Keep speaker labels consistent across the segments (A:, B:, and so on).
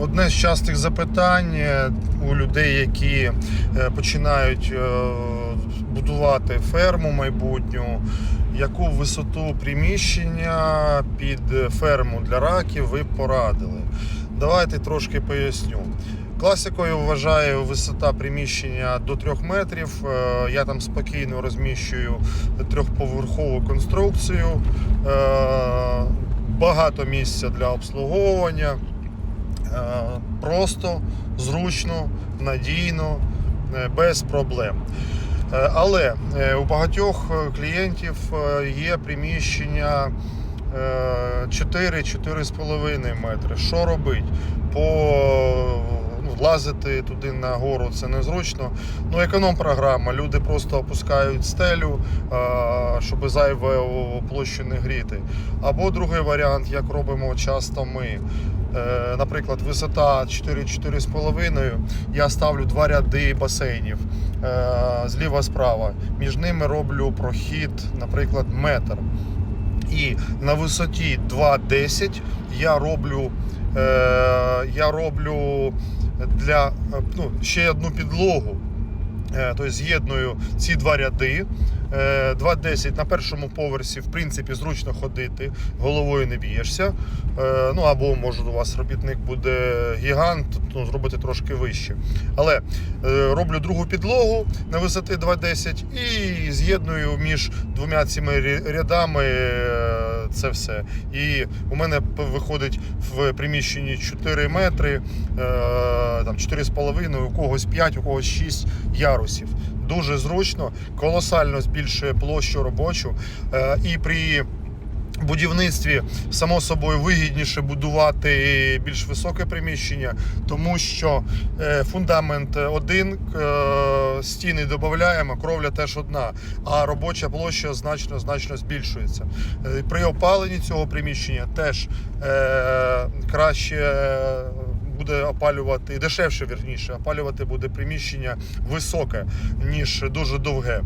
A: Одне з частих запитань е, у людей, які е, починають е, будувати ферму майбутню, яку висоту приміщення під ферму для раків ви порадили. Давайте трошки поясню. Класикою вважаю висота приміщення до 3 метрів. Я там спокійно розміщую трьохповерхову конструкцію, багато місця для обслуговування. Е, Просто, зручно, надійно, е, без проблем. Е, Але у багатьох клієнтів є приміщення 4-4,5 метри. Що робити? По ну, лазити туди на гору це незручно. Ну, економ-програма. Люди просто опускають стелю, щоб зайве площу не гріти. Або другий варіант, як робимо часто ми. Е, Наприклад, висота 4-4,5, я ставлю два ряди басейнів е, зліва-справа. Між ними роблю прохід, наприклад, метр. І на висоті 2,10 я роблю, е, я роблю для ну, ще одну підлогу. Тобто з'єдную ці два ряди. Е, 2,10 на першому поверсі, в принципі, зручно ходити, головою не б'єшся. Е, Ну або може у вас робітник буде гігант, ну, зробити трошки вище. Але е, роблю другу підлогу на висоти 2,10 і з'єдную між двома цими рядами е, це все. І у мене виходить в приміщенні 4 метри, е, там 4,5, у когось 5, у когось 6 ярусів. Дуже зручно, колосально збільшує площу робочу. Е, І при будівництві, само собою, вигідніше будувати більш високе приміщення, тому що е, фундамент один, е, стіни додаємо, кровля теж одна, а робоча площа значно значно збільшується. При опаленні цього приміщення теж краще. Буде опалювати дешевше, вірніше, опалювати буде приміщення високе, ніж дуже довге.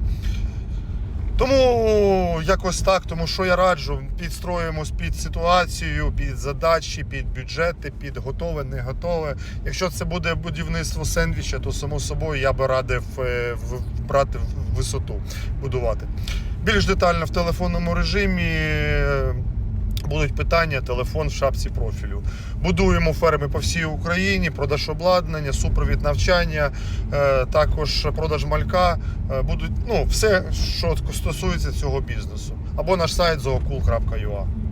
A: Тому якось так, тому що я раджу, підстроїмось під ситуацію, під задачі, під бюджети, під готове, не готове. Якщо це буде будівництво сендвіча, то само собою я би радив е, брати висоту, будувати. Більш детально в телефонному режимі. Будуть питання, телефон в шапці профілю. Будуємо ферми по всій Україні, продаж обладнання, супровід навчання, е, також продаж малька. Е, Будуть ну, все, що стосується цього бізнесу. Або наш сайт zookul.ua.